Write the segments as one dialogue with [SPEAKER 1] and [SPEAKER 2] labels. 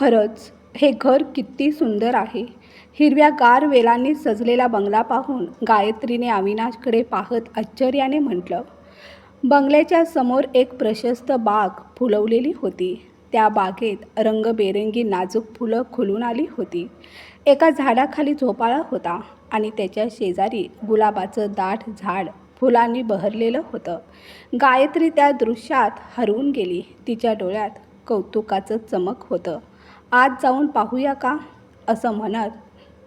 [SPEAKER 1] खरंच हे घर किती सुंदर आहे. हिरव्यागार वेलांनी सजलेला बंगला पाहून गायत्रीने अविनाशकडे पाहत आश्चर्याने म्हटलं बंगल्याच्या समोर एक प्रशस्त बाग फुलवलेली होती. त्या बागेत रंगबेरंगी नाजूक फुलं खुलून आली होती. एका झाडाखाली झोपाळा होता आणि त्याच्या शेजारी गुलाबाचं दाट झाड फुलांनी बहरलेलं होतं. गायत्री त्या दृश्यात हरवून गेली. तिच्या डोळ्यात कौतुकाचं चमक होतं. आत जाऊन पाहूया का? असं म्हणत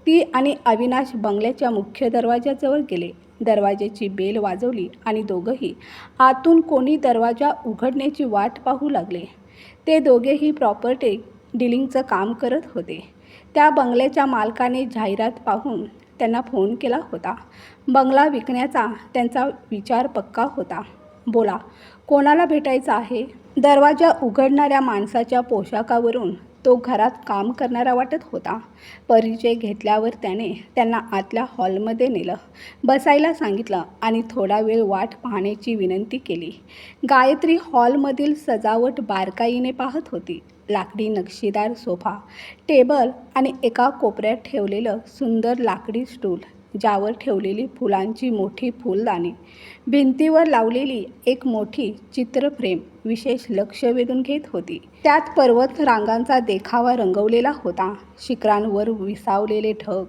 [SPEAKER 1] ती आणि अविनाश बंगल्याच्या मुख्य दरवाजाजवळ गेले. दरवाजाची बेल वाजवली आणि दोघंही आतून कोणी दरवाजा उघडण्याची वाट पाहू लागले. ते दोघेही प्रॉपर्टी डिलिंगचं काम करत होते. त्या बंगल्याच्या मालकाने जाहिरात पाहून त्यांना फोन केला होता. बंगला विकण्याचा त्यांचा विचार पक्का होता. बोला कोणाला भेटायचं आहे? दरवाजा उघडणाऱ्या माणसाच्या पोशाखावरून तो घरात काम करणारा वाटत होता. परिचय घेतल्यावर त्याने त्यांना आतल्या हॉलमध्ये नेलं. बसायला सांगितलं आणि थोडा वेळ वाट पाहण्याची विनंती केली. गायत्री हॉलमधील सजावट बारकाईने पाहत होती. लाकडी नक्षीदार सोफा टेबल आणि एका कोपऱ्यात ठेवलेलं सुंदर लाकडी स्टूल ज्यावर ठेवलेली फुलांची मोठी फुलदाणी भिंतीवर लावलेली एक मोठी चित्रफ्रेम विशेष लक्ष वेधून घेत होती. त्यात पर्वत रांगांचा देखावा रंगवलेला होता. शिखरांवर विसावलेले ढग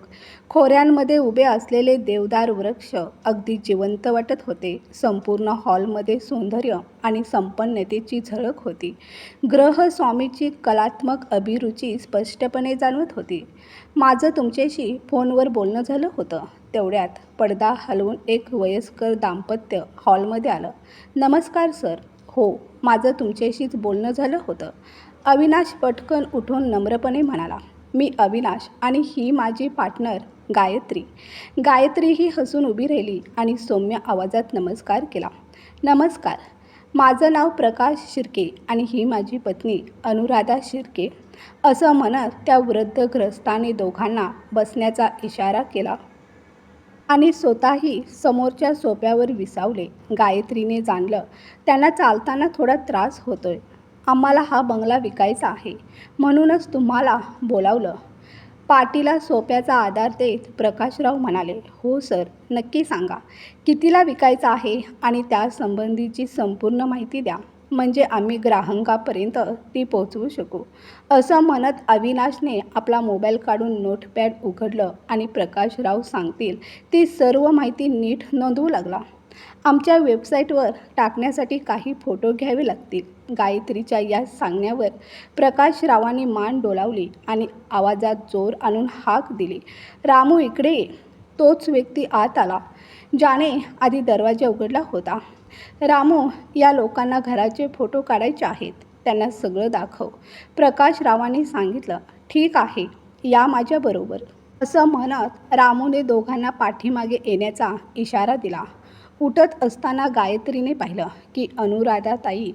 [SPEAKER 1] खोऱ्यांमध्ये उभे असलेले देवदार वृक्ष अगदी जिवंत वाटत होते. संपूर्ण हॉलमध्ये सौंदर्य आणि संपन्नतेची झळक होती. ग्रह स्वामीची कलात्मक अभिरुची स्पष्टपणे जाणवत होती. माझं तुमच्याशी फोनवर बोलणं झालं होतं. तेवढ्यात पडदा हलवून एक वयस्कर दाम्पत्य हॉलमध्ये आलं. नमस्कार सर. हो माझं तुमच्याशीच बोलणं झालं होतं. अविनाश पटकन उठून नम्रपणे म्हणाला मी अविनाश आणि ही माझी पार्टनर गायत्री. गायत्री ही हसून उभी राहिली आणि सौम्य आवाजात नमस्कार केला. नमस्कार. माझं नाव प्रकाश शिर्के आणि ही माझी पत्नी अनुराधा शिर्के. असं म्हणत त्या वृद्धग्रस्ताने दोघांना बसण्याचा इशारा केला. आणि स्वतःही समोरच्या सोप्यावर विसावले. गायत्रीने जाणलं त्यांना चालताना थोडा त्रास होतोय. आम्हाला हा बंगला विकायचा आहे. म्हणूनच तुम्हाला बोलावलं. पाटीला सोप्याचा आधार देत प्रकाशराव म्हणाले हो सर नक्की सांगा. कितीला विकायचा आहे आणि त्यासंबंधीची संपूर्ण माहिती द्या. म्हणजे आम्ही ग्राहकापर्यंत ती पोचवू शकू. असं म्हणत अविनाशने आपला मोबाईल काढून नोटपॅड उघडलं आणि प्रकाशराव सांगतील ती सर्व माहिती नीट नोंदवू लागला. आमच्या वेबसाईटवर टाकण्यासाठी काही फोटो घ्यावे लागतील. गायत्रीच्या या सांगण्यावर प्रकाशरावांनी मान डोलावली आणि आवाजात जोर आणून हाक दिली. रामू इकडे तोच व्यक्ती आत आला. ज्याने आधी दरवाजा उघडला होता. रामो या लोकांना घराचे फोटो काढायचे आहेत. त्यांना सगळं दाखव. प्रकाशरावांनी सांगितलं ठीक आहे या माझ्याबरोबर असं म्हणत रामूने दोघांना पाठीमागे येण्याचा इशारा दिला. उठत असताना गायत्रीने पाहिलं की अनुराधाताई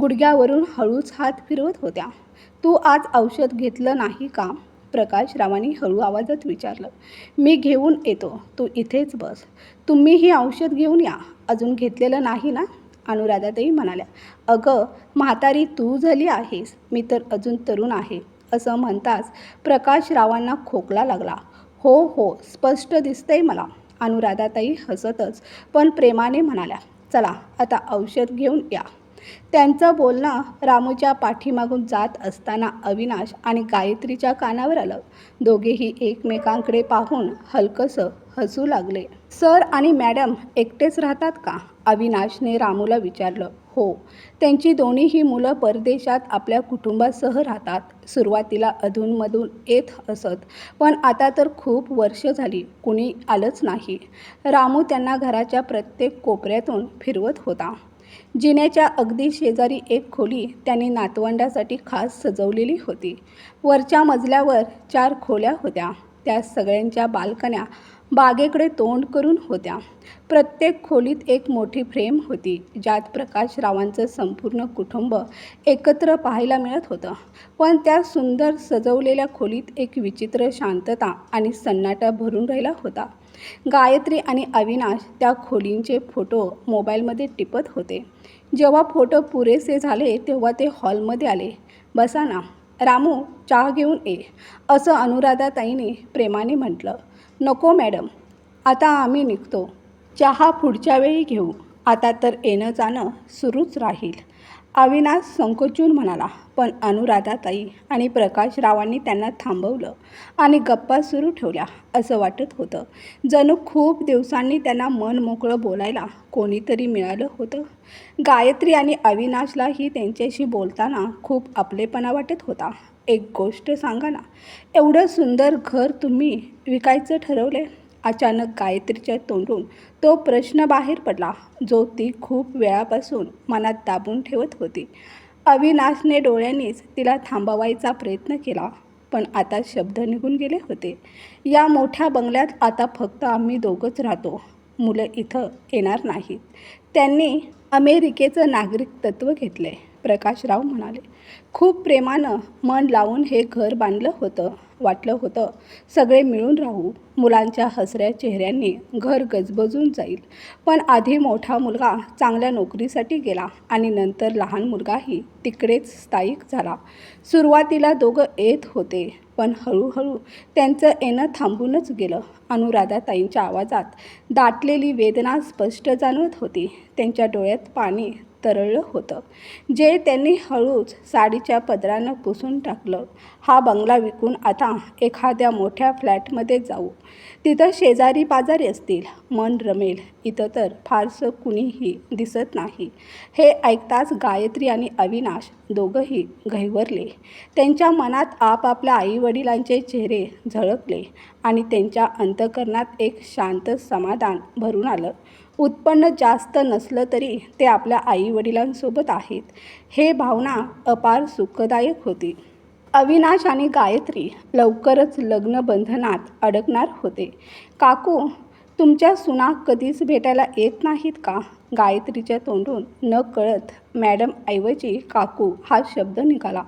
[SPEAKER 1] गुडघ्यावरून हळूच हात फिरवत होत्या. तू आज औषध घेतलं नाही का? प्रकाशरावांनी हळू आवाजात विचारलं मी घेऊन येतो. तू इथेच बस. तुम्ही ही औषध घेऊन या. अजून घेतलेलं नाही ना? अनुराधाताई म्हणाल्या अगं म्हातारी तू झाली आहेस. मी तर अजून तरुण आहे. असं म्हणताच प्रकाशरावांना खोकला लागला. हो हो स्पष्ट दिसतंय मला. अनुराधाताई हसतच पण प्रेमाने म्हणाल्या चला आता औषध घेऊन या. त्यांचं बोलणं रामूच्या पाठीमागून जात असताना अविनाश आणि गायत्रीच्या कानावर आलं. दोघेही एकमेकांकडे पाहून हलकंसं हसू लागले. सर आणि मॅडम एकटेच राहतात का? अविनाशने रामूला विचारलं. हो त्यांची दोन्हीही मुलं परदेशात आपल्या कुटुंबासह राहतात. सुरुवातीला अधूनमधून येत असत पण आता तर खूप वर्ष झाली कुणी आलंच नाही. रामू त्यांना घराच्या प्रत्येक कोपऱ्यातून फिरवत होता. जिन्याच्या अगदी शेजारी एक खोली त्यांनी नातवंडासाठी खास सजवलेली होती. वरच्या मजल्यावर चार खोल्या होत्या. त्या सगळ्यांच्या बाल्कन्या बागेकडे तोंड करून होत्या. प्रत्येक खोलीत एक मोठी फ्रेम होती ज्यात प्रकाशरावांचं संपूर्ण कुटुंब एकत्र पाहायला मिळत होतं. पण त्या सुंदर सजवलेल्या खोलीत एक विचित्र शांतता आणि सन्नाटा भरून राहिला होता. गायत्री आणि अविनाश त्या खोलींचे फोटो मोबाईलमध्ये टिपत होते. जेव्हा फोटो पुरेसे झाले तेव्हा ते हॉलमध्ये आले. बसा ना. रामू चहा घेऊन ये असं अनुराधाताईने प्रेमाने म्हटलं. नको मॅडम. आता आम्ही निघतो. चहा पुढच्या वेळी घेऊ. आता तर येणं जाणं सुरूच राहील. अविनाश संकोचून म्हणाला पण अनुराधाताई आणि प्रकाशरावांनी त्यांना थांबवलं आणि गप्पा सुरू ठेवल्या असं वाटत होतं. जणू खूप दिवसांनी त्यांना मन मोकळं बोलायला कोणीतरी मिळालं होतं. गायत्री आणि अविनाशलाही त्यांच्याशी बोलताना खूप आपलेपणा वाटत होता. एक गोष्ट सांगा ना एवढं सुंदर घर तुम्ही विकायचं ठरवले अचानक गायत्रीच्या तोंडून तो प्रश्न बाहेर पडला जो ती खूप वेळापासून मनात दाबून ठेवत होती. अविनाशने डोळ्यांनीच तिला थांबवायचा प्रयत्न केला पण आता शब्द निघून गेले होते. या मोठ्या बंगल्यात आता फक्त आम्ही दोघंच राहतो. मुलं इथं येणार नाहीत. त्यांनी अमेरिकेचं नागरिक तत्त्व आहे प्रकाशराव म्हणाले खूप प्रेमानं मन लावून हे घर बांधलं होतं वाटलं होतं. सगळे मिळून राहू मुलांच्या हसऱ्या चेहऱ्यांनी घर गजबजून जाईल. पण आधी मोठा मुलगा चांगल्या नोकरीसाठी गेला आणि नंतर लहान मुलगाही तिकडेच स्थायिक झाला. सुरुवातीला दोघं येत होते पण हळूहळू त्यांचं येणं थांबूनच गेलं. अनुराधाताईंच्या आवाजात दाटलेली वेदना स्पष्ट जाणवत होती. त्यांच्या डोळ्यात पाणी तरळलं होतं. जे त्यांनी हळूच साडीच्या पदरानं पुसून टाकलं. हा बंगला विकून आता एखाद्या मोठ्या फ्लॅटमध्ये जाऊ. तिथं शेजारी पाजारी असतील. मन रमेल. इथं तर फारसं कुणीही दिसत नाही. हे ऐकताच गायत्री आणि अविनाश दोघंही घैवरले त्यांच्या मनात आपापल्या आईवडिलांचे चेहरे झळकले आणि त्यांच्या अंतकरणात एक शांत समाधान भरून आलं. उत्पन्न जास्त नसलं तरी ते आपल्या आईवडिलांसोबत आहेत. हे भावना अपार सुखदायक होती. अविनाश आणि गायत्री लवकरच लग्न बंधनात अडकणार होते. काकू तुमच्या सुना कधीच भेटायला येत नाहीत का? गायत्रीच्या तोंडून न कळत मॅडम ऐवजी काकू हा शब्द निघाला.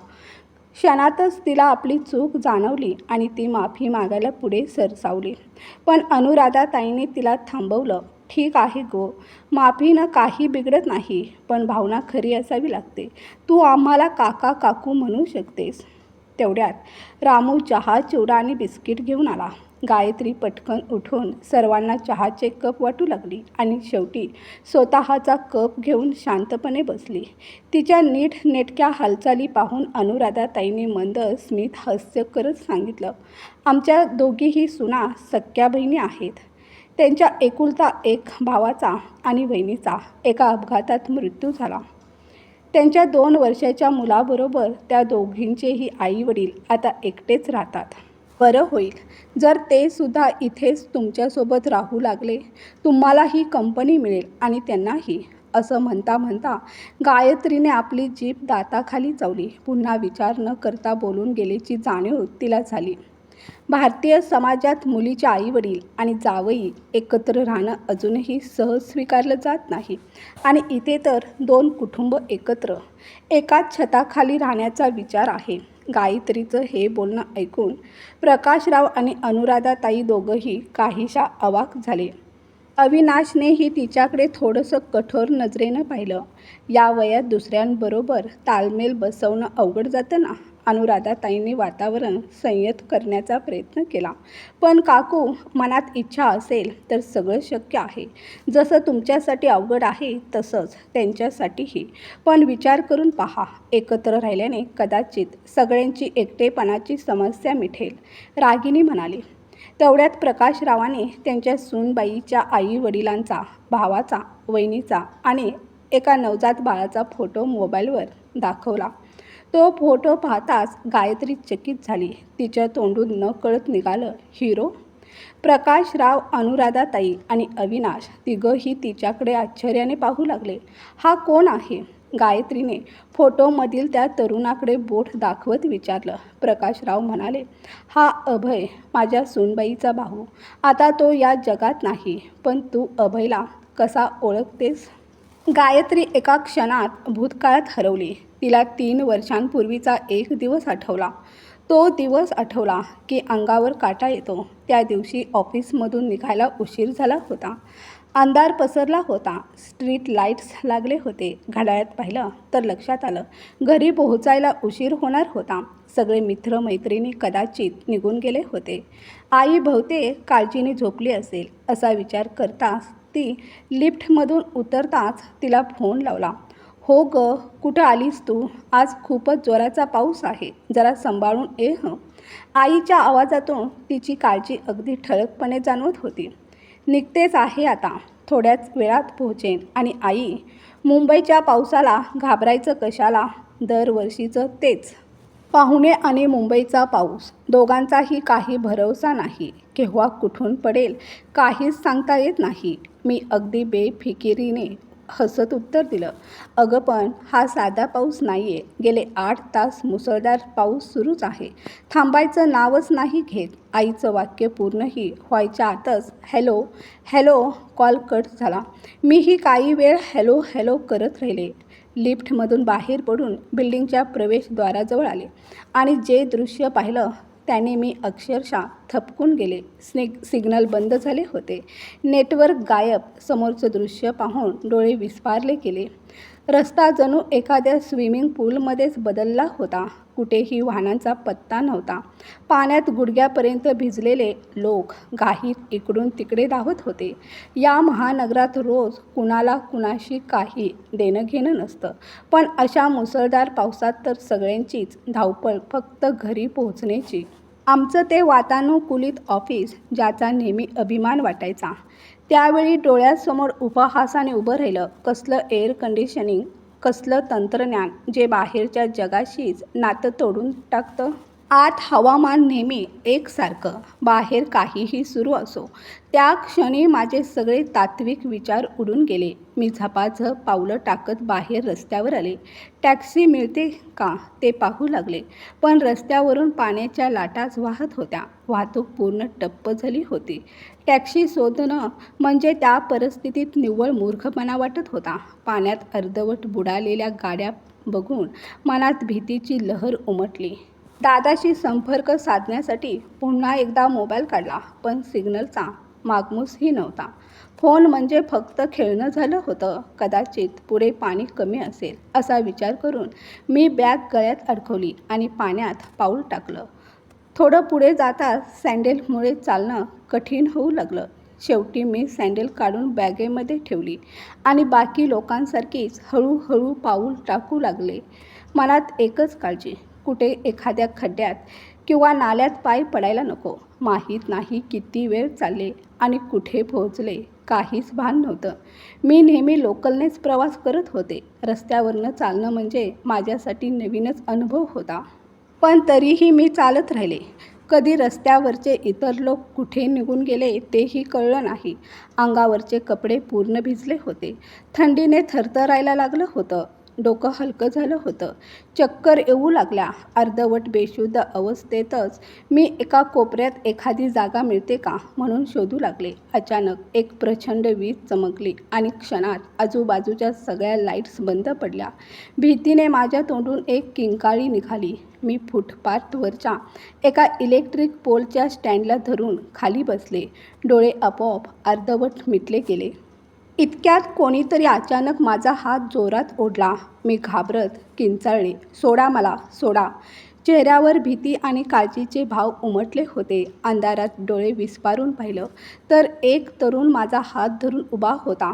[SPEAKER 1] क्षणातच तिला आपली चूक जाणवली आणि ती माफी मागायला पुढे सरसावली. पण अनुराधाताईने तिला थांबवलं. ठीक आहे गो. माफीनं काही बिघडत नाही पण भावना खरी असावी लागते. तू आम्हाला काका काकू म्हणू शकतेस. तेवढ्यात रामू चहा चिवडा आणि बिस्किट घेऊन आला. गायत्री पटकन उठून सर्वांना चहाचे कप वाटू लागली आणि शेवटी स्वतःचा कप घेऊन शांतपणे बसली. तिच्या नीट नेटक्या हालचाली पाहून अनुराधाताईंनी मंद स्मित हास्य करत सांगितलं आमच्या दोघीही सुना सख्या बहिणी आहेत. त्यांच्या एकुलता एक भावाचा आणि बहिणीचा एका अपघातात मृत्यू झाला. त्यांच्या दोन वर्षाच्या मुलाबरोबर त्या दोघींचेही आई वडील आता एकटेच राहतात. बरं होईल. जर ते सुद्धा इथेच तुमच्यासोबत राहू लागले तुम्हाला ही कंपनी मिळेल आणि त्यांनाही. असं म्हणता म्हणता गायत्रीने आपली जीप दाताखाली चावली. पुन्हा विचार न करता बोलून गेल्याची जाणीव तिला झाली. भारतीय समाजात मुलीचे आईवडील आणि जावई एकत्र राहणं अजूनही सहज स्वीकारलं जात नाही. आणि इथे तर दोन कुटुंब एकत्र. एकाच छताखाली राहण्याचा विचार आहे. गायत्रीचं हे बोलणं ऐकून प्रकाशराव आणि अनुराधाताई दोघंही काहीशा अवाक झाले. अविनाशनेही तिच्याकडे थोडंसं कठोर नजरेनं पाहिलं. या वयात दुसऱ्यांबरोबर तालमेल बसवणं अवघड जातं ना? अनुराधाताईंनी वातावरण संयत करण्याचा प्रयत्न केला. पण काकू मनात इच्छा असेल तर सगळं शक्य आहे. जसं तुमच्यासाठी अवघड आहे तसंच त्यांच्यासाठीही. पण विचार करून पहा. एकत्र राहिल्याने कदाचित सगळ्यांची एकटेपणाची समस्या मिठेल रागिनी म्हणाली. तेवढ्यात प्रकाशरावाने त्यांच्या सूनबाईच्या आई वडिलांचा भावाचा वहिनीचा आणि एका नवजात बाळाचा फोटो मोबाईलवर दाखवला. तो फोटो पाहताच गायत्री चकित झाली. तिच्या तोंडून न कळत निघालं हिरो. प्रकाशराव अनुराधाताई आणि अविनाश तिघंही तिच्याकडे आश्चर्याने पाहू लागले. हा कोण आहे? गायत्रीने फोटोमधील त्या तरुणाकडे बोट दाखवत विचारलं. प्रकाशराव म्हणाले हा अभय माझ्या सुनबाईचा भाऊ. आता तो या जगात नाही पण तू अभयला कसा ओळखतेस? गायत्री एका क्षणात भूतकाळात हरवली. तिला तीन वर्षांपूर्वीचा एक दिवस आठवला. तो दिवस आठवला की अंगावर काटा येतो. त्या दिवशी ऑफिसमधून निघायला उशीर झाला होता. अंधार पसरला होता. स्ट्रीट लाईट्स लागले होते. घड्याळात पाहिलं तर लक्षात आलं. घरी पोहोचायला उशीर होणार होता. सगळे मित्र मैत्रिणी कदाचित निघून गेले होते. आई बहुतेक काळजीने झोपली असेल असा विचार करताच ती लिफ्टमधून उतरताच तिला फोन लावला. हो ग कुठं आलीस तू? आज खूपच जोराचा पाऊस आहे. जरा सांभाळून ये हं. आईच्या आवाजातून तिची काळजी अगदी ठळकपणे जाणवत होती. निघतेच आहे आता. थोड्याच वेळात पोहोचेन. आणि आई मुंबईच्या पावसाला घाबरायचं कशाला? दरवर्षीचं तेच. पाहुणे आणि मुंबईचा पाऊस. दोघांचाही काही भरवसा नाही. केव्हा कुठून पडेल काहीच सांगता येत नाही. मी अगदी बेफिकिरीने हसत उत्तर दिलं. अगं पण हा साधा पाऊस नाही आहे गेले आठ तास मुसळधार पाऊस सुरूच आहे. थांबायचं नावच नाही घेत. आईचं वाक्य पूर्णही व्हायच्या आतच हॅलो हॅलो कॉल कट झाला. मीही काही वेळ हॅलो हॅलो करत राहिले. लिफ्टमधून बाहेर पडून बिल्डिंगच्या प्रवेशद्वाराजवळ आले आणि जे दृश्य पाहिलं त्याने मी अक्षरशः थपकून गेले. स्निग सिग्नल बंद झाले होते. नेटवर्क गायब. समोरचं दृश्य पाहून डोळे विस्फारले गेले. रस्ता जणू एखाद्या स्विमिंग पूलमध्येच बदलला होता. कुठेही वाहनांचा पत्ता नव्हता. पाण्यात गुडघ्यापर्यंत भिजलेले लोक गाहीत इकडून तिकडे धावत होते. या महानगरात रोज कुणाला कुणाशी काही देणं घेणं नसतं. पण अशा मुसळधार पावसात तर सगळ्यांचीच धावपळ फक्त घरी पोहोचण्याची. आमचं ते वातानुकूलित ऑफिस ज्याचा नेहमी अभिमान वाटायचा. त्यावेळी डोळ्यासमोर उपहासाने उभं राहिलं. कसलं एअर कंडिशनिंग कसलं तंत्रज्ञान जे बाहेरच्या जगाशीच नातं तोडून टाकतं? आत हवामान नेहमी एकसारखं बाहेर काहीही सुरू असो. त्या क्षणी माझे सगळे तात्विक विचार उडून गेले. मी झपाझप पावलं टाकत बाहेर रस्त्यावर आले. टॅक्सी मिळते का ते पाहू लागले. पण रस्त्यावरून पाण्याच्या लाटाच वाहत होत्या. वाहतूक पूर्ण टप्प झाली होती. टॅक्सी शोधणं म्हणजे त्या परिस्थितीत निव्वळ मूर्खपणा वाटत होता. पाण्यात अर्धवट बुडालेल्या गाड्या बघून मनात भीतीची लहर उमटली. दादाशी संपर्क साधण्यासाठी पुन्हा एकदा मोबाईल काढला पण सिग्नलचा मागमूसही नव्हता. फोन म्हणजे फक्त खेळणं झालं होतं. कदाचित पुढे पाणी कमी असेल असा विचार करून मी बॅग गळ्यात अडकवली आणि पाण्यात पाऊल टाकलं. थोडं पुढे जाताच सँडेलमुळे चालणं कठीण होऊ लागलं. शेवटी मी सँडेल काढून बॅगेमध्ये ठेवली आणि बाकी लोकांसारखीच हळूहळू पाऊल टाकू लागले. मनात एकच काळजी कुठे एखाद्या खड्ड्यात किंवा नाल्यात पाय पडायला नको. माहीत नाही किती वेळ चालले आणि कुठे पोहोचले काहीच भान नव्हतं. मी नेहमी लोकलनेच प्रवास करत होते. रस्त्यावरनं चालणं म्हणजे माझ्यासाठी नवीनच अनुभव होता. पण तरीही मी चालत राहिले. कधी रस्त्यावरचे इतर लोक कुठे निघून गेले तेही कळलं नाही. अंगावरचे कपडे पूर्ण भिजले होते. थंडीने थरथरायला लागलं होतं. डोकं हलकं झालं होतं. चक्कर येऊ लागल्या. अर्धवट बेशुद्ध अवस्थेतच मी एका कोपऱ्यात एखादी जागा मिळते का म्हणून शोधू लागले. अचानक एक प्रचंड वीज चमकली आणि क्षणात आजूबाजूच्या सगळ्या लाईट्स बंद पडल्या. भीतीने माझ्या तोंडून एक किंकाळी निघाली. मी फुटपाथवरच्या एका इलेक्ट्रिक पोलच्या स्टँडला धरून खाली बसले. डोळे आपोआप अर्धवट मिटले गेले. इतक्यात कोणीतरी अचानक माझा हात जोरात ओढला. मी घाबरत किंचाळले. सोडा मला सोडा. चेहऱ्यावर भीती आणि काळजीचे भाव उमटले होते. अंधारात डोळे विस्पारून पाहिलं तर एक तरुण माझा हात धरून उभा होता.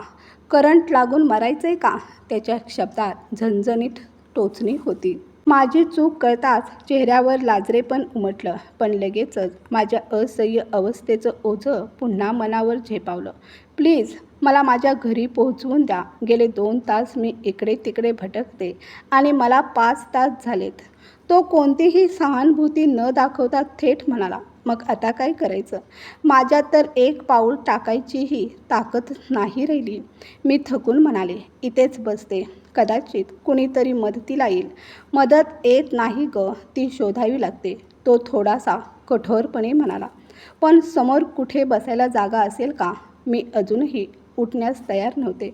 [SPEAKER 1] करंट लागून मरायचंय का? त्याच्या शब्दात झणझणीत टोचणी होती. माझी चूक कळताच चेहऱ्यावर लाजरेपण उमटलं पण लगेचच माझ्या असह्य अवस्थेचं ओझं पुन्हा मनावर झेपावलं. प्लीज मला माझ्या घरी पोहोचवून द्या. गेले दोन तास मी इकडे तिकडे भटकते आणि मला पाच तास झालेत. तो कोणतीही सहानुभूती न दाखवता थेट म्हणाला मग आता काय करायचं? माझ्यात तर एक पाऊल टाकायचीही ताकद नाही राहिली. मी थकून म्हणाले इथेच बसते. कदाचित कुणीतरी मदतीला येईल. मदत येत नाही ग ती शोधावी लागते. तो थोडासा कठोरपणे म्हणाला पण समोर कुठे बसायला जागा असेल का? मी अजूनही उठण्यास तयार नव्हते.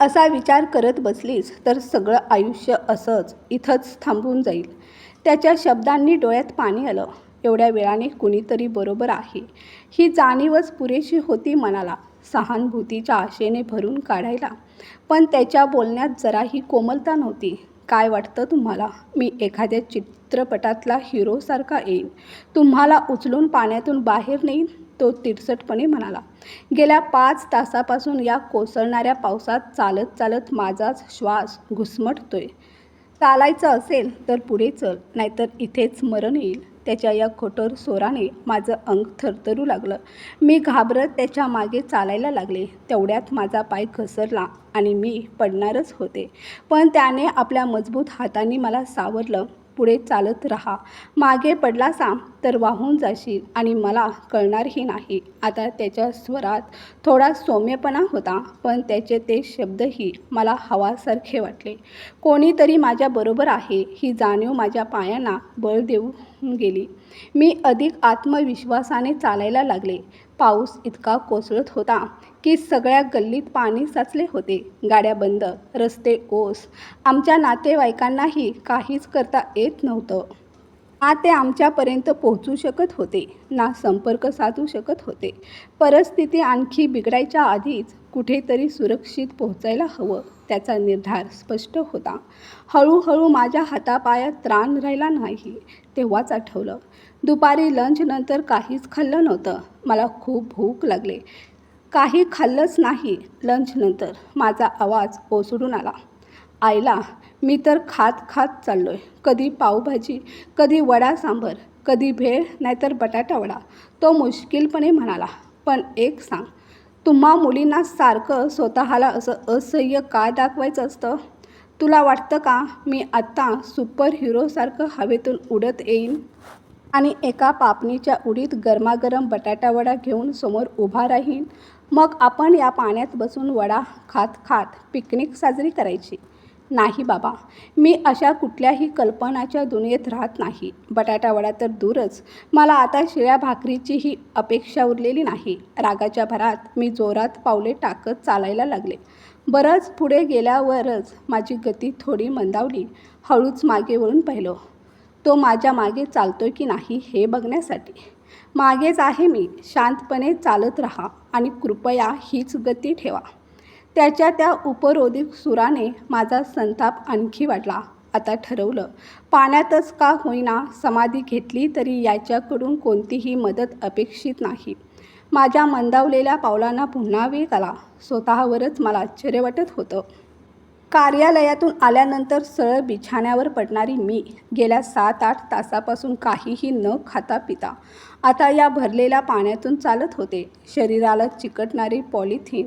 [SPEAKER 1] असा विचार करत बसलीस तर सगळं आयुष्य असंच इथंच थांबून जाईल. त्याच्या शब्दांनी डोळ्यात पाणी आलं. एवढ्या वेळाने कुणीतरी बरोबर आहे. ही जाणीवच पुरेशी होती मनाला सहानुभूतीच्या आशेने भरून काढायला. पण त्याच्या बोलण्यात जराही कोमलता नव्हती. काय वाटतं तुम्हाला? मी एखाद्या चित्रपटातला हिरोसारखा येईन. तुम्हाला उचलून पाण्यातून बाहेर नेईन? तो तिरसटपणे म्हणाला गेल्या पाच तासापासून या कोसळणाऱ्या पावसात चालत चालत माझाच श्वास घुसमटतोय. चालायचं असेल तर पुढे चल नाहीतर इथेच मरण येईल त्याच्या या खोटर सोराने माझं अंग थरथरू लागलं. मी घाबरत त्याच्यामागे चालायला लागले. तेवढ्यात माझा पाय घसरला आणि मी पडणारच होते. पण त्याने आपल्या मजबूत हातांनी मला सावरलं. पुढे चालत राहा. मागे पडलासा तर वाहून जाशील आणि मला कळणारही नाही. आता त्याच्या स्वरात थोडा सौम्यपणा होता पण त्याचे ते शब्दही मला हवासारखे वाटले. कोणीतरी माझ्याबरोबर आहे ही जाणीव माझ्या पायांना बळ देऊन गेली. मी अधिक आत्मविश्वासाने चालायला लागले. पाऊस इतका कोसळत होता की सगळ्या गल्लीत पाणी साचले होते. गाड्या बंद रस्ते ओस. आमच्या नातेवाईकांनाही काहीच करता येत नव्हतं. ना ते आमच्यापर्यंत पोहोचू शकत होते ना संपर्क साधू शकत होते. परिस्थिती आणखी बिघडायच्या आधीच कुठेतरी सुरक्षित पोहोचायला हवं त्याचा निर्धार स्पष्ट होता. हळूहळू माझ्या हातापायात त्राण राहिला नाही तेव्हाच आठवलं. दुपारी लंचनंतर काहीच खाल्लं नव्हतं. मला खूप भूक लागली. काही खाल्लंच नाही लंचनंतर माझा आवाज ओसडून आला. आईला मी तर खात खात चाललो आहे कधी पावभाजी कधी वडा सांबर कधी भेळ नाहीतर बटाटा वडा. तो मुश्किलपणे म्हणाला पण एक सांग तुम्हा मुलींना सारखं स्वतःला असं असह्य का दाखवायचं असतं? तुला वाटतं का मी आत्ता सुपर हिरोसारखं हवेतून उडत येईन? आणि एका पापणीच्या उडीत गरमागरम बटाटावडा घेऊन समोर उभा राहीन. मग आपण या पाण्यात बसून वडा खात खात पिकनिक साजरी करायची. नाही बाबा मी अशा कुठल्याही कल्पनाच्या दुनियेत राहत नाही. बटाटावडा तर दूरच. मला आता शिळ्या भाकरीचीही अपेक्षा उरलेली नाही. रागाच्या भरात मी जोरात पावले टाकत चालायला लागले. बरंच पुढे गेल्यावरच माझी गती थोडी मंदावली. हळूच मागे वळून पाहिलं. तो माझ्या मागे चालतोय की नाही हे बघण्यासाठी. मागेच आहे मी. शांतपणे चालत राहा आणि कृपया हीच गती ठेवा. त्याच्या त्या उपरोधिक सुराने माझा संताप आणखी वाढला. आता ठरवलं पाण्यातच का होईना समाधी घेतली तरी याच्याकडून कोणतीही मदत अपेक्षित नाही. माझ्या मंदावलेल्या पावलांना पुन्हा वेग आला. स्वतःवरच मला आश्चर्य वाटत होतं. कार्यालयातून आल्यानंतर सरळ बिछाण्यावर पडणारी मी गेल्या सात आठ तासापासून काहीही न खाता पिता. आता या भरलेल्या पाण्यातून चालत होते. शरीराला चिकटणारी पॉलिथिन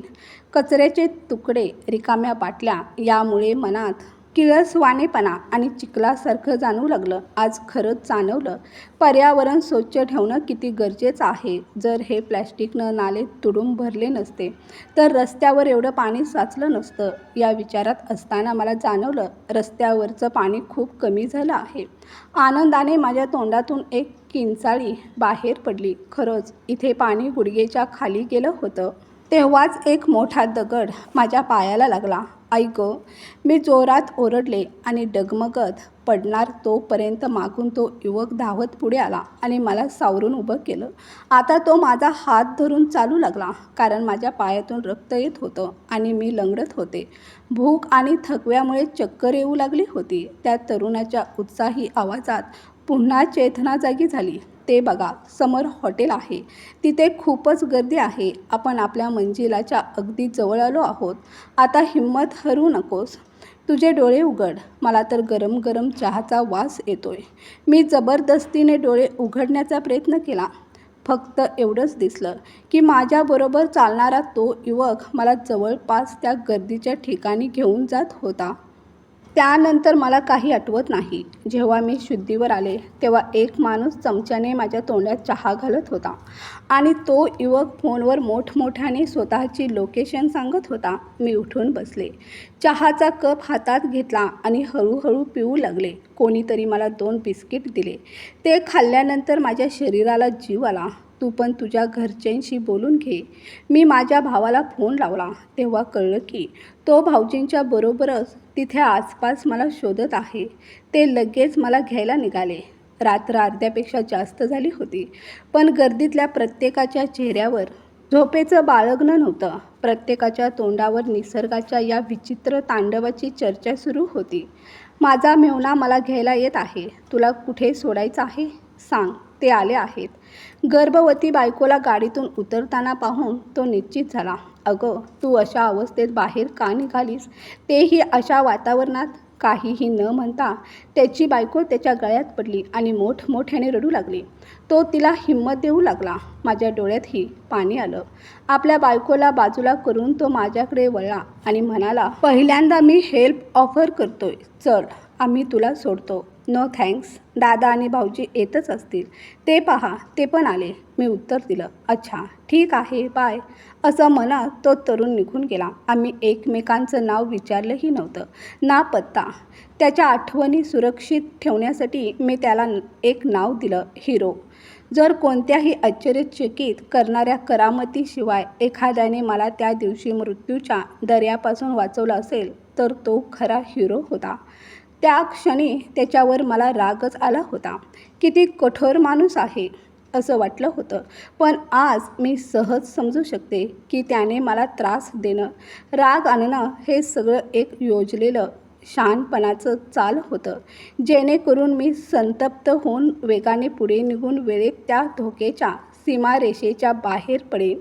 [SPEAKER 1] कचऱ्याचे तुकडे रिकाम्या बाटल्या यामुळे मनात किळसवानेपणा आणि चिखलासारखं जाणू लागलं. आज खरंच जाणवलं. पर्यावरण स्वच्छ ठेवणं किती गरजेचं आहे? जर हे प्लॅस्टिकनं नाले तुडून भरले नसते तर रस्त्यावर एवढं पाणी साचलं नसतं. या विचारात असताना मला जाणवलं रस्त्यावरचं पाणी खूप कमी झालं आहे. आनंदाने माझ्या तोंडातून एक किंचाळी बाहेर पडली. खरंच इथे पाणी गुडघेच्या खाली गेलं होतं. तेव्हाच एक मोठा दगड माझ्या पायाला लागला. आई गं मी जोरात ओरडले आणि डगमगत पडणार तोपर्यंत मागून तो युवक धावत पुढे आला आणि मला सावरून उभं केलं. आता तो माझा हात धरून चालू लागला कारण माझ्या पायातून रक्त येत होतं आणि मी लंगडत होते. भूक आणि थकव्यामुळे चक्कर येऊ लागली होती. त्या तरुणाच्या उत्साही आवाजात पुन्हा चेतना जागी झाली. ते बघा समोर हॉटेल आहे. तिथे खूपच गर्दी आहे. आपण आपल्या मंजिलाच्या अगदी जवळ आलो आहोत. आता हिंमत हरू नकोस. तुझे डोळे उघड. मला तर गरम गरम चहाचा वास येतोय. मी जबरदस्तीने डोळे उघडण्याचा प्रयत्न केला. फक्त एवढंच दिसलं की माझ्याबरोबर चालणारा तो युवक मला जवळपास त्या गर्दीच्या ठिकाणी घेऊन जात होता. त्यानंतर मला काही आठवत नाही. जेव्हा मी शुद्धीवर आले तेव्हा एक माणूस चमच्याने माझ्या तोंडात चहा घालत होता आणि तो युवक फोनवर मोठमोठ्याने स्वतःची लोकेशन सांगत होता. मी उठून बसले. चहाचा कप हातात घेतला आणि हळूहळू पिऊ लागले. कोणीतरी मला दोन बिस्किट दिले. ते खाल्ल्यानंतर माझ्या शरीराला जीव आला. तू पण तुझ्या घरच्यांशी बोलून घे. मी माझ्या भावाला फोन लावला तेव्हा कळलं की तो भाऊजींच्या बरोबरच तिथे आसपास मला शोधत आहे. ते लगेच मला घ्यायला निघाले. रात्र अर्ध्यापेक्षा जास्त झाली होती पण गर्दीतल्या प्रत्येकाच्या चेहऱ्यावर झोपेचं बाळगणं नव्हतं. प्रत्येकाच्या तोंडावर निसर्गाच्या या विचित्र तांडवाची चर्चा सुरू होती. माझा मेवणा मला घ्यायला येत आहे. तुला कुठे सोडायचं आहे? सांग. ते आले आहेत. गर्भवती बायकोला गाडीतून उतरताना पाहून तो निश्चित झाला अगं तू अशा अवस्थेत बाहेर का निघालीस? तेही अशा वातावरणात काहीही न म्हणता त्याची बायको त्याच्या गळ्यात पडली आणि मोठमोठ्याने रडू लागली. तो तिला हिंमत देऊ लागला. माझ्या डोळ्यातही पाणी आलं. आपल्या बायकोला बाजूला करून तो माझ्याकडे वळला आणि म्हणाला पहिल्यांदा मी हेल्प ऑफर करतोय. चल आम्ही तुला सोडतो. नो थँक्स दादा आणि भाऊजी येतच असतील. ते पहा ते पण आले. मी उत्तर दिलं. अच्छा ठीक आहे बाय असं म्हणत तो तरुण निघून गेला. आम्ही एकमेकांचं नाव विचारलंही नव्हतं. ना पत्ता. त्याच्या आठवणी सुरक्षित ठेवण्यासाठी मी त्याला एक नाव दिलं हिरो जर कोणत्याही आश्चर्यचकित करणाऱ्या करामतीशिवाय एखाद्याने मला त्या दिवशी मृत्यूच्या दर्यापासून वाचवलं असेल तर तो खरा हिरो होता. त्या क्षणी त्याच्यावर मला रागच आला होता किती कठोर माणूस आहे असं वाटलं होतं. पण आज मी सहज समजू शकते की त्याने मला त्रास देणं राग आणणं हे सगळं एक योजलेलं शानपणाचं चाल होतं. जेणेकरून मी संतप्त होऊन वेगाने पुढे निघून वेळेत त्या धोकेच्या सीमारेषेच्या बाहेर पडेन.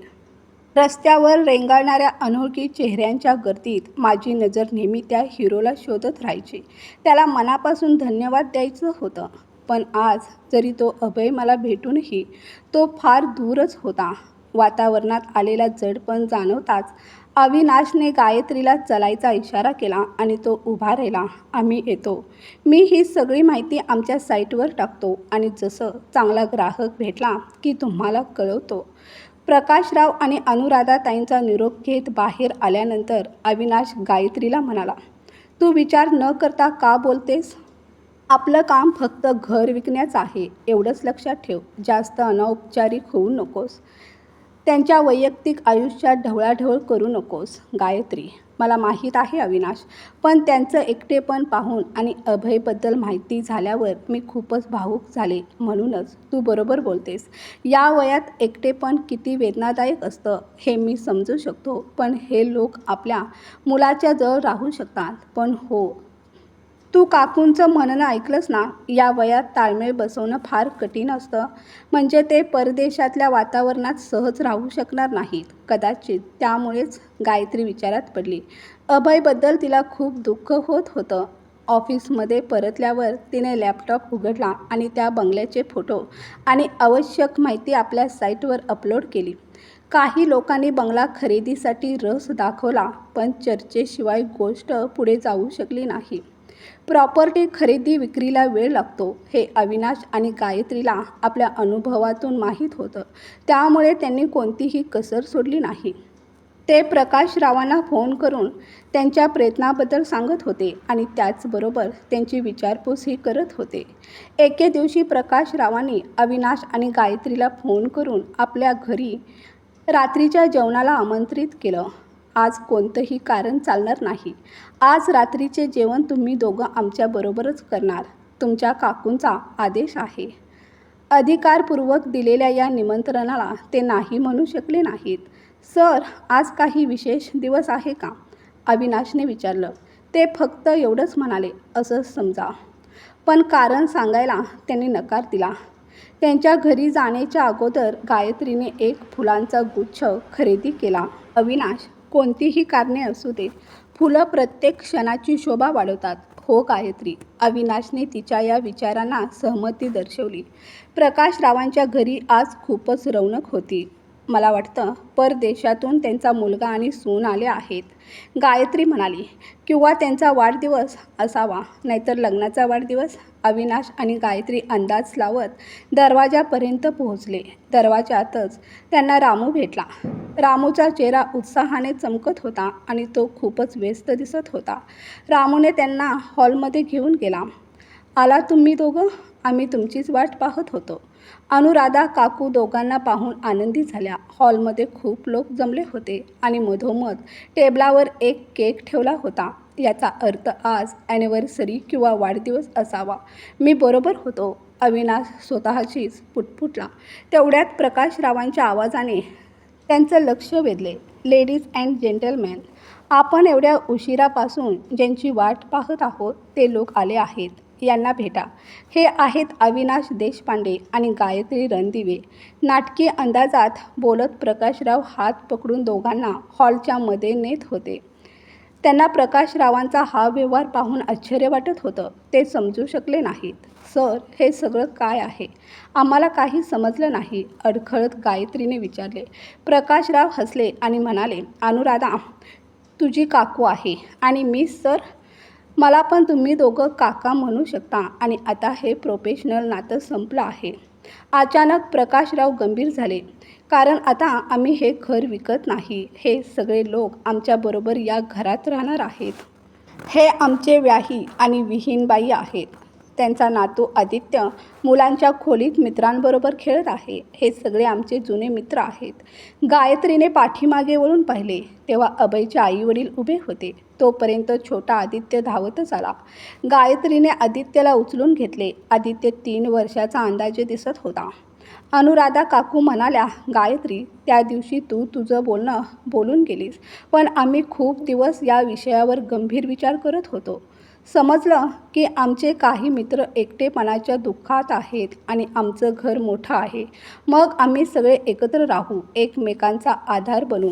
[SPEAKER 1] रस्त्यावर रेंगाळणाऱ्या अनोळखी चेहऱ्यांच्या गर्दीत माझी नजर नेहमी त्या हिरोला शोधत राहायची. त्याला मनापासून धन्यवाद द्यायचं होतं पण आज जरी तो अभय मला भेटूनही तो फार दूरच होता. वातावरणात आलेला जडपण जाणवताच अविनाशने गायत्रीला चलायचा इशारा केला आणि तो उभा राहिला. आम्ही येतो. मी ही सगळी माहिती आमच्या साईटवर टाकतो आणि जसं चांगला ग्राहक भेटला की तुम्हाला कळवतो. प्रकाशराव आणि अनुराधाताईंचा निरोप घेत बाहेर आल्यानंतर अविनाश गायत्रीला म्हणाला तू विचार न करता का बोलतेस? आपलं काम फक्त घर विकण्याचं आहे एवढंच लक्षात ठेव. जास्त अनौपचारिक होऊ नकोस. त्यांच्या वैयक्तिक आयुष्यात ढवळाढवळ करू नकोस गायत्री. मला माहीत आहे अविनाश. पण त्यांचं एकटेपण पाहून आणि अभयबद्दल माहिती झाल्यावर मी खूपच भावूक झाले. म्हणूनच तू बरोबर बोलतेस. या वयात एकटेपण किती वेदनादायक असतं हे मी समजू शकतो. पण हे लोक आपल्या मुलाच्या जवळ राहू शकतात. पण हो तू काकूंचं म्हणणं ऐकलंस ना? या वयात ताळमेळ बसवणं फार कठीण असतं. म्हणजे ते परदेशातल्या वातावरणात सहज राहू शकणार नाहीत. कदाचित त्यामुळेच गायत्री विचारात पडली. अभयबद्दल तिला खूप दुःख होत होतं. ऑफिसमध्ये परतल्यावर तिने लॅपटॉप उघडला आणि त्या बंगल्याचे फोटो आणि आवश्यक माहिती आपल्या साईटवर अपलोड केली. काही लोकांनी बंगला खरेदीसाठी रस दाखवला पण चर्चेशिवाय गोष्ट पुढे जाऊ शकली नाही. प्रॉपर्टी खरेदी विक्रीला वेळ लागतो हे अविनाश आणि गायत्रीला आपल्या अनुभवातून माहीत होतं. त्यामुळे त्यांनी कोणतीही कसर सोडली नाही. ते प्रकाशरावांना फोन करून त्यांच्या प्रयत्नाबद्दल सांगत होते आणि त्याचबरोबर त्यांची विचारपूसही करत होते. एके दिवशी प्रकाशरावांनी अविनाश आणि गायत्रीला फोन करून आपल्या घरी रात्रीच्या जेवणाला आमंत्रित केलं. आज कोणतंही कारण चालणार नाही. आज रात्रीचे जेवण तुम्ही दोघं आमच्याबरोबरच करणार. तुमच्या काकूंचा आदेश आहे. अधिकारपूर्वक दिलेल्या या निमंत्रणाला ते नाही म्हणू शकले नाहीत. सर आज काही विशेष दिवस आहे का? अविनाशने विचारलं. ते फक्त एवढंच म्हणाले असं समजा. पण कारण सांगायला त्यांनी नकार दिला. त्यांच्या घरी जाण्याच्या अगोदर गायत्रीने एक फुलांचा गुच्छ खरेदी केला. अविनाश कोणतीही कारणे असू दे फुलं प्रत्येक क्षणाची शोभा वाढवतात. हो गायत्री. अविनाशने तिच्या या विचारांना सहमती दर्शवली. प्रकाशरावांच्या घरी आज खूपच रौनक होती. मला वाटतं परदेशातून त्यांचा मुलगा आणि सून आले आहेत. गायत्री म्हणाली किंवा त्यांचा वाढदिवस असावा नाहीतर लग्नाचा वाढदिवस अविनाश आणि गायत्री अंदाज लावत दरवाजापर्यंत पोहोचले. दरवाजातच त्यांना रामू भेटला. रामूचा चेहरा उत्साहाने चमकत होता आणि तो खूपच व्यस्त दिसत होता. रामूने त्यांना हॉलमध्ये घेऊन गेला. आला तुम्ही दोघं? आम्ही तुमचीच वाट पाहत होतो. अनुराधा काकू दोघांना पाहून आनंदी झाल्या. हॉलमध्ये खूप लोक जमले होते आणि मधोमध टेबलावर एक केक ठेवला होता. याचा अर्थ आज ॲनिव्हर्सरी किंवा वाढदिवस असावा. मी बरोबर होतो. अविनाश स्वतःचीच पुटपुटला. तेवढ्यात प्रकाशरावांच्या आवाजाने त्यांचं लक्ष वेधले. लेडीज अँड जेंटलमॅन आपण एवढ्या उशिरापासून ज्यांची वाट पाहत आहोत ते लोक आले आहेत. यांना भेटा. हे आहेत अविनाश देशपांडे आणि गायत्री रणदिवे. नाटकी अंदाजात बोलत प्रकाशराव हात पकडून दोघांना हॉलच्या मध्ये नेत होते. त्यांना प्रकाशरावांचा हा व्यवहार पाहून आश्चर्य वाटत होतं. ते समजू शकले नाहीत. सर हे सगळं काय आहे? आम्हाला काही समजलं नाही अडखळत गायत्रीने विचारले. प्रकाशराव हसले आणि म्हणाले अनुराधा तुझी काकू आहे आणि मी सर मला पण तुम्ही दोघं काका म्हणू शकता. आणि आता हे प्रोफेशनल नातं संपलं आहे. अचानक प्रकाशराव गंभीर झाले. कारण आता आम्ही हे घर विकत नाही. हे सगळे लोक आमच्याबरोबर या घरात राहणार आहेत. हे आमचे व्याही आणि विहीनबाई आहेत. त्यांचा नातू आदित्य मुलांच्या खोलीत मित्रांबरोबर खेळत आहे. हे सगळे आमचे जुने मित्र आहेत. गायत्रीने पाठीमागे वळून पाहिले. तेव्हा अभयचे आईवडील उभे होते. तोपर्यंत छोटा आदित्य धावतच आला. गायत्रीने आदित्यला उचलून घेतले. आदित्य तीन वर्षाचा अंदाजे दिसत होता. अनुराधा काकू म्हणाल्या गायत्री त्या दिवशी तू तुझं बोलणं बोलून गेलीस. पण आम्ही खूप दिवस या विषयावर गंभीर विचार करत होतो. समजलं की आमचे काही मित्र एकटेपणाच्या दुःखात आहेत आणि आमचं घर मोठं आहे. मग आम्ही सगळे एकत्र राहू एकमेकांचा आधार बनू.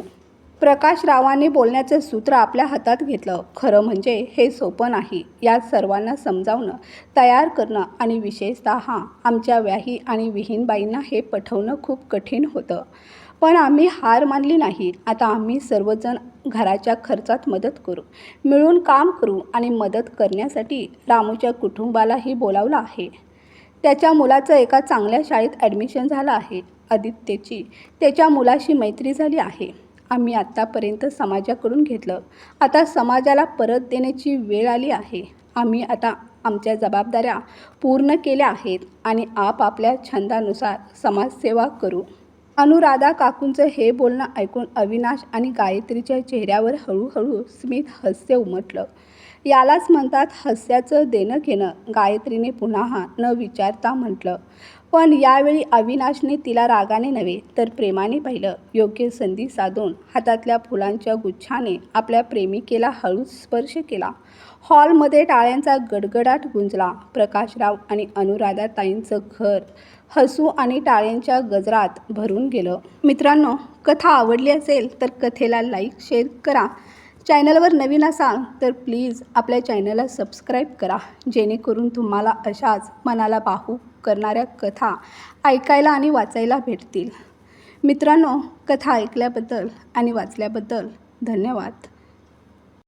[SPEAKER 1] प्रकाशरावांनी बोलण्याचं सूत्र आपल्या हातात घेतलं. खरं म्हणजे हे सोपं नाही. यात सर्वांना समजावणं तयार करणं आणि विशेषतः आमच्या व्याही आणि विहीनबाईंना हे पठवणं खूप कठीण होतं. पण आम्ही हार मानली नाही. आता आम्ही सर्वजण घराच्या खर्चात मदत करू मिळून काम करू आणि मदत करण्यासाठी रामूच्या कुटुंबालाही बोलावलं आहे. त्याच्या मुलाचं एका चांगल्या शाळेत ॲडमिशन झालं आहे आदित्यची. त्याच्या मुलाशी मैत्री झाली आहे. आम्ही आत्तापर्यंत समाजाकडून घेतलं. आता समाजाला परत देण्याची वेळ आली आहे. आम्ही आता आमच्या जबाबदाऱ्या पूर्ण केल्या आहेत आणि आपापल्या छंदानुसार समाजसेवा करू. अनुराधा काकूंचं हे बोलणं ऐकून अविनाश आणि गायत्रीच्या चेहऱ्यावर हळूहळू स्मित हास्य उमटलं. यालाच म्हणतात हास्याचं देणं घेणं. गायत्रीने पुन्हा न विचारता म्हटलं पण यावेळी अविनाशने तिला रागाने नव्हे तर प्रेमाने पाहिलं. योग्य संधी साधून हातातल्या फुलांच्या गुच्छाने आपल्या प्रेमिकेला हळूच स्पर्श केला. हॉलमध्ये टाळ्यांचा गडगडाट गुंजला. प्रकाशराव आणि अनुराधाताईंचं घर हसू आणि टाळ्यांच्या गजरात भरून गेलं. मित्रांनो कथा आवडली असेल तर कथेला लाईक शेअर करा. चॅनलवर नवीन असाल तर प्लीज आपल्या चॅनलला सबस्क्राईब करा. जेणेकरून तुम्हाला अशाच मनाला बाहू करणाऱ्या कथा ऐकायला आणि वाचायला भेटतील. मित्रांनो कथा ऐकल्याबद्दल आणि वाचल्याबद्दल धन्यवाद.